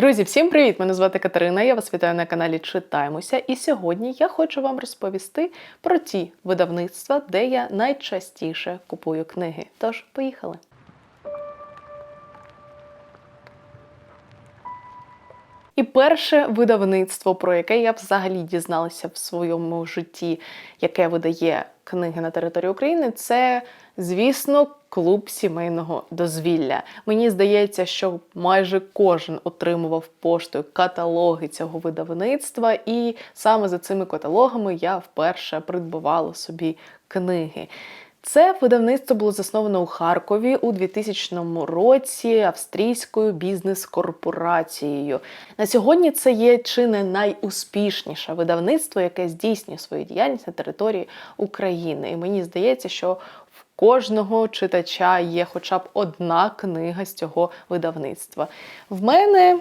Друзі, всім привіт! Мене звати Катерина. Я вас вітаю на каналі Читаємося. І сьогодні я хочу вам розповісти про ті видавництва, де я найчастіше купую книги. Тож, поїхали! І перше видавництво, про яке я взагалі дізналася в своєму житті, яке видає книги на території України, це, звісно, клуб сімейного дозвілля. Мені здається, що майже кожен отримував поштою каталоги цього видавництва, і саме за цими каталогами я вперше придбавала собі книги. Це видавництво було засновано у Харкові у 2000 році австрійською бізнес-корпорацією. На сьогодні це є чи не найуспішніше видавництво, яке здійснює свою діяльність на території України. І мені здається, що в кожного читача є хоча б одна книга з цього видавництва. В мене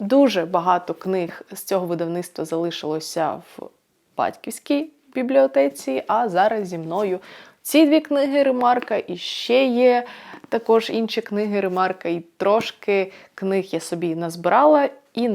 дуже багато книг з цього видавництва залишилося в батьківській бібліотеці, а зараз зі мною ці дві книги Ремарка, і ще є також інші книги Ремарка, і трошки книг я собі назбирала. І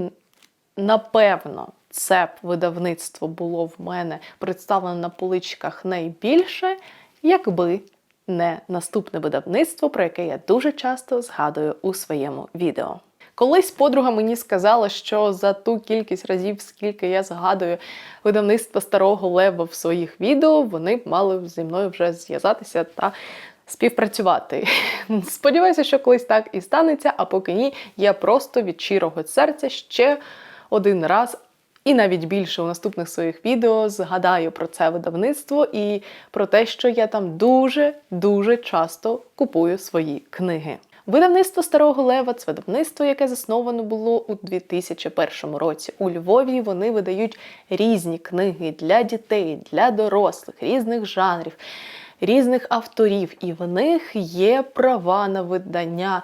напевно, це б видавництво було в мене представлено на поличках найбільше, якби не наступне видавництво, про яке я дуже часто згадую у своєму відео. Колись подруга мені сказала, що за ту кількість разів, скільки я згадую видавництво старого лева в своїх відео, вони б мали зі мною вже зв'язатися та співпрацювати. Сподіваюся, що колись так і станеться, а поки ні, я просто від щирого серця ще один раз. І навіть більше у наступних своїх відео згадаю про це видавництво і про те, що я там дуже-дуже часто купую свої книги. Видавництво Старого Лева це видавництво, яке засновано було у 2001 році. У Львові вони видають різні книги для дітей, для дорослих, різних жанрів, різних авторів. І в них є права на видання.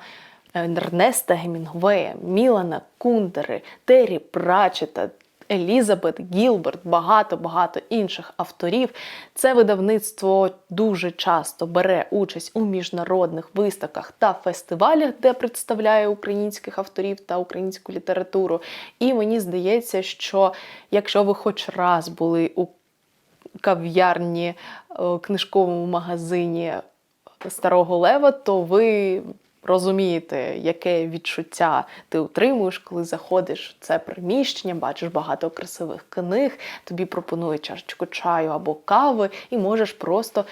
Ернеста Гемінгвея, Мілана Кундери, Террі Прачета, Елізабет Гілберт, багато-багато інших авторів. Це видавництво дуже часто бере участь у міжнародних виставках та фестивалях, де представляє українських авторів та українську літературу. І мені здається, що якщо ви хоч раз були у кав'ярні, е, книжковому магазині Старого Лева, то ви розумієте, яке відчуття ти отримуєш, коли заходиш в це приміщення, бачиш багато красивих книг, тобі пропонують чашечку чаю або кави, і можеш просто.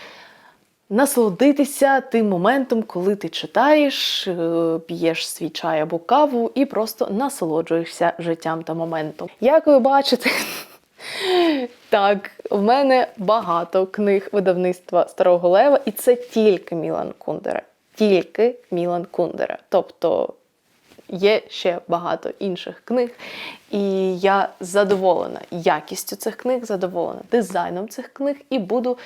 Насолодитися тим моментом, коли ти читаєш, е, п'єш свій чай або каву і просто насолоджуєшся життям та моментом. Як ви бачите, так, в мене багато книг видавництва Старого Лева, і це тільки Мілан Кундера тільки Мілан Кундера. Тобто є ще багато інших книг. І я задоволена якістю цих книг, задоволена дизайном цих книг і буду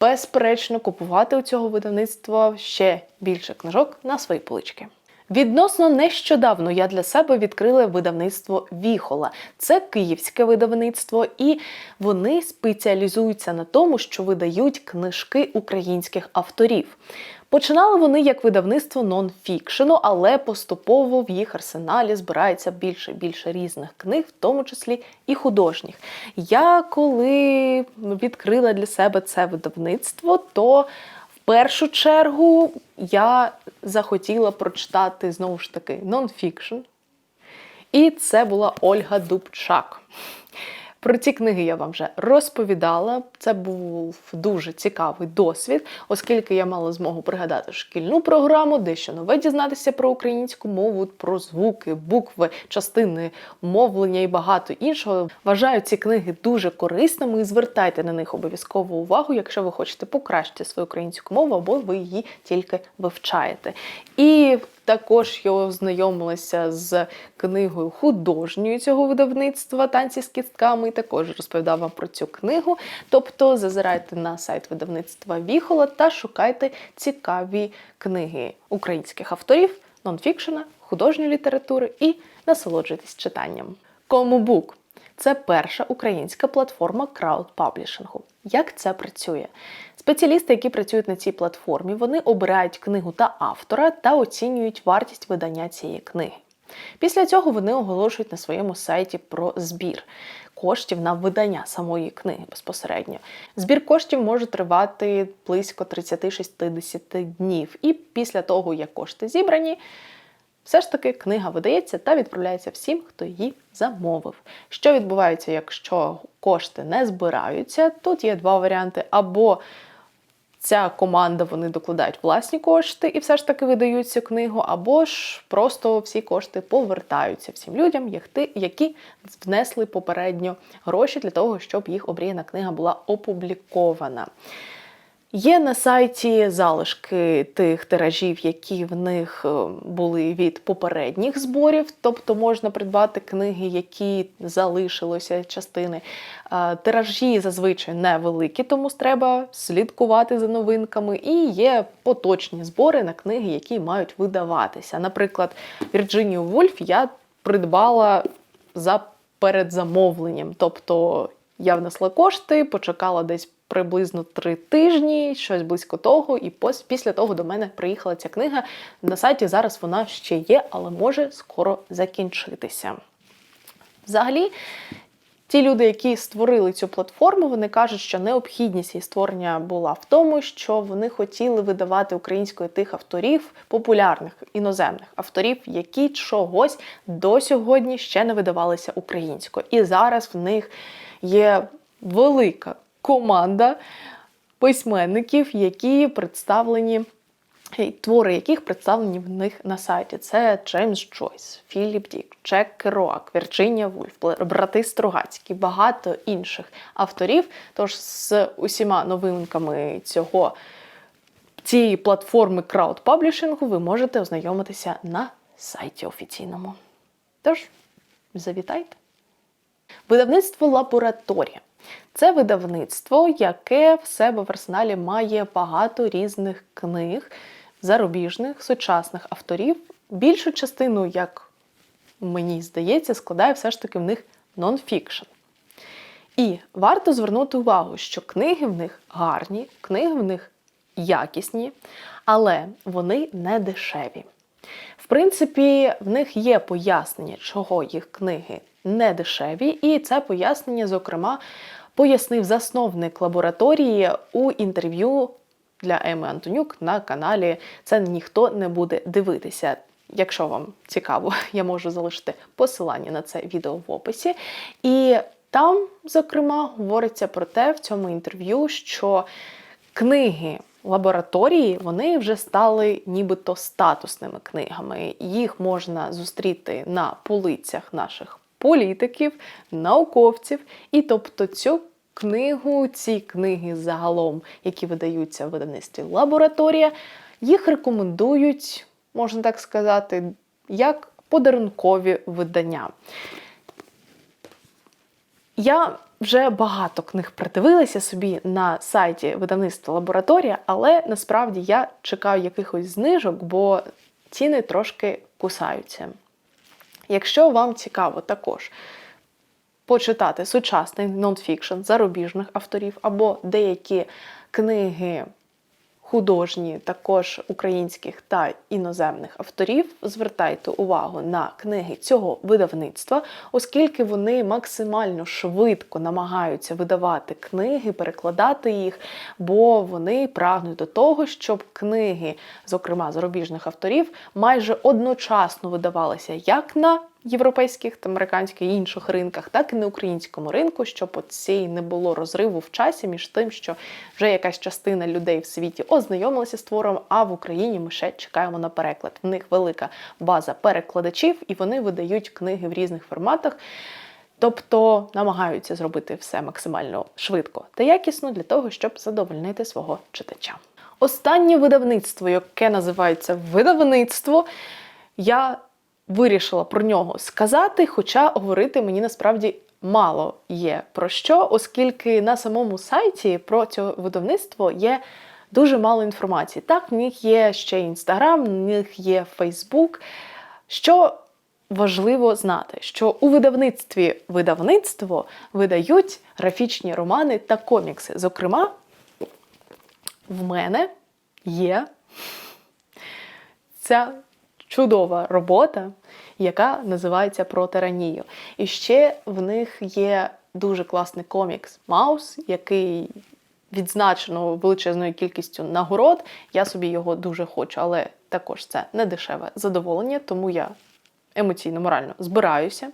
безперечно купувати у цього видавництва ще більше книжок на свої полички. Відносно нещодавно я для себе відкрила видавництво Віхола. Це київське видавництво, і вони спеціалізуються на тому, що видають книжки українських авторів. Починали вони як видавництво нон-фікшену, але поступово в їх арсеналі збирається більше і більше різних книг, в тому числі і художніх. Я коли відкрила для себе це видавництво, то першу чергу я захотіла прочитати знову ж таки нон-фікшн. І це була Ольга Дубчак. Про ці книги я вам вже розповідала. Це був дуже цікавий досвід, оскільки я мала змогу пригадати шкільну програму, дещо нове дізнатися про українську мову, про звуки, букви, частини мовлення і багато іншого. Вважаю ці книги дуже корисними і звертайте на них обов'язково увагу, якщо ви хочете покращити свою українську мову або ви її тільки вивчаєте. І також я ознайомилася з книгою художньою цього видавництва танці з кістками. І також розповідав вам про цю книгу. Тобто зазирайте на сайт видавництва Віхола та шукайте цікаві книги українських авторів, нонфікшена, художньої літератури і насолоджуйтесь читанням. Комубук це перша українська платформа краудпаблішингу. Як це працює? Спеціалісти, які працюють на цій платформі, вони обирають книгу та автора та оцінюють вартість видання цієї книги. Після цього вони оголошують на своєму сайті про збір коштів на видання самої книги безпосередньо. Збір коштів може тривати близько 30-60 днів. І після того, як кошти зібрані, все ж таки книга видається та відправляється всім, хто її замовив. Що відбувається, якщо кошти не збираються? Тут є два варіанти: або ця команда вони докладають власні кошти і все ж таки видають цю книгу, або ж просто всі кошти повертаються всім людям, які внесли попередньо гроші для того, щоб їх обріяна книга була опублікована. Є на сайті залишки тих тиражів, які в них е, були від попередніх зборів, тобто можна придбати книги, які залишилися частини. Тиражі зазвичай невеликі, тому треба слідкувати за новинками. І є поточні збори на книги, які мають видаватися. Наприклад, Вірджинію Вульф я придбала за передзамовленням. Тобто я внесла кошти, почекала десь приблизно три тижні, щось близько того, і після того до мене приїхала ця книга. На сайті зараз вона ще є, але може скоро закінчитися. Взагалі, Ті люди, які створили цю платформу, вони кажуть, що необхідність її створення була в тому, що вони хотіли видавати українською тих авторів, популярних іноземних авторів, які чогось до сьогодні ще не видавалися українською. І зараз в них є велика команда письменників, які представлені. Твори, яких представлені в них на сайті, це Джеймс Джойс, Філіп Дік, Джек Керуак, Вірджинія Вульф, брати Стругацькі, багато інших авторів. Тож з усіма новинками цього цієї платформи краудпаблішингу ви можете ознайомитися на сайті офіційному. Тож, завітайте. Видавництво лабораторія. Це видавництво, яке в себе в арсеналі має багато різних книг, зарубіжних, сучасних авторів. Більшу частину, як мені здається, складає все ж таки в них нонфікшн. І варто звернути увагу, що книги в них гарні, книги в них якісні, але вони не дешеві. В принципі, в них є пояснення, чого їх книги не дешеві, і це пояснення, зокрема, пояснив засновник лабораторії у інтерв'ю для Еми Антонюк на каналі. Це ніхто не буде дивитися. Якщо вам цікаво, я можу залишити посилання на це відео в описі. І там, зокрема, говориться про те в цьому інтерв'ю, що книги лабораторії вони вже стали нібито статусними книгами. Їх можна зустріти на полицях наших політиків, науковців. І тобто цю книгу, ці книги загалом, які видаються в видавництві лабораторія, їх рекомендують, можна так сказати, як подарункові видання. Я вже багато книг придивилася собі на сайті видавництва лабораторія, але насправді я чекаю якихось знижок, бо ціни трошки кусаються. Якщо вам цікаво також почитати сучасний нонфікшн зарубіжних авторів або деякі книги художні, також українських та іноземних авторів, звертайте увагу на книги цього видавництва, оскільки вони максимально швидко намагаються видавати книги, перекладати їх, бо вони прагнуть до того, щоб книги, зокрема зарубіжних авторів, майже одночасно видавалися як на європейських та американських і інших ринках, так і на українському ринку, щоб оцій не було розриву в часі між тим, що вже якась частина людей в світі ознайомилася з твором, а в Україні ми ще чекаємо на переклад. В них велика база перекладачів, і вони видають книги в різних форматах. Тобто намагаються зробити все максимально швидко та якісно для того, щоб задовольнити свого читача. Останнє видавництво, яке називається видавництво, я вирішила про нього сказати, хоча говорити мені насправді мало є про що, оскільки на самому сайті про це видавництво є дуже мало інформації. Так, в них є ще інстаграм, в них є Фейсбук. Що важливо знати, що у видавництві видавництво видають графічні романи та комікси. Зокрема, в мене є ця чудова робота, яка називається Про тиранію. І ще в них є дуже класний комікс Маус, який відзначено величезною кількістю нагород. Я собі його дуже хочу, але також це не дешеве задоволення, тому я емоційно, морально збираюся.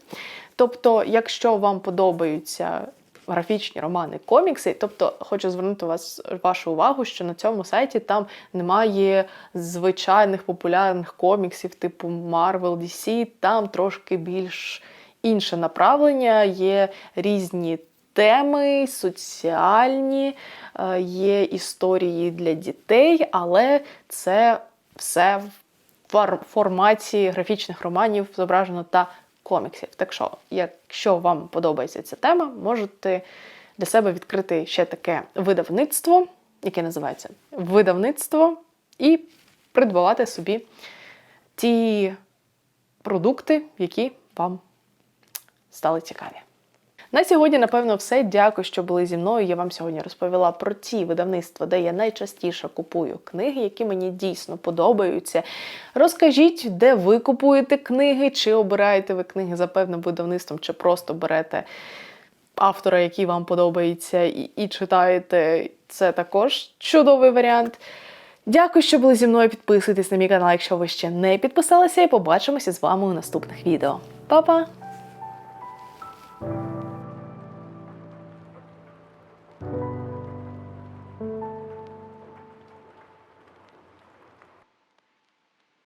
Тобто, якщо вам подобаються графічні романи, комікси, тобто хочу звернути вас вашу увагу, що на цьому сайті там немає звичайних популярних коміксів, типу Marvel, DC, там трошки більш інше направлення, є різні теми, соціальні, е, є історії для дітей, але це все в форматі графічних романів зображено та коміксів. Так що, якщо вам подобається ця тема, можете для себе відкрити ще таке видавництво, яке називається видавництво, і придбавати собі ті продукти, які вам стали цікаві. На сьогодні, напевно, все. Дякую, що були зі мною. Я вам сьогодні розповіла про ті видавництва, де я найчастіше купую книги, які мені дійсно подобаються. Розкажіть, де ви купуєте книги, чи обираєте ви книги за певним видавництвом, чи просто берете автора, який вам подобається, і, і читаєте. Це також чудовий варіант. Дякую, що були зі мною. Підписуйтесь на мій канал, якщо ви ще не підписалися, і побачимося з вами у наступних відео. Па-па!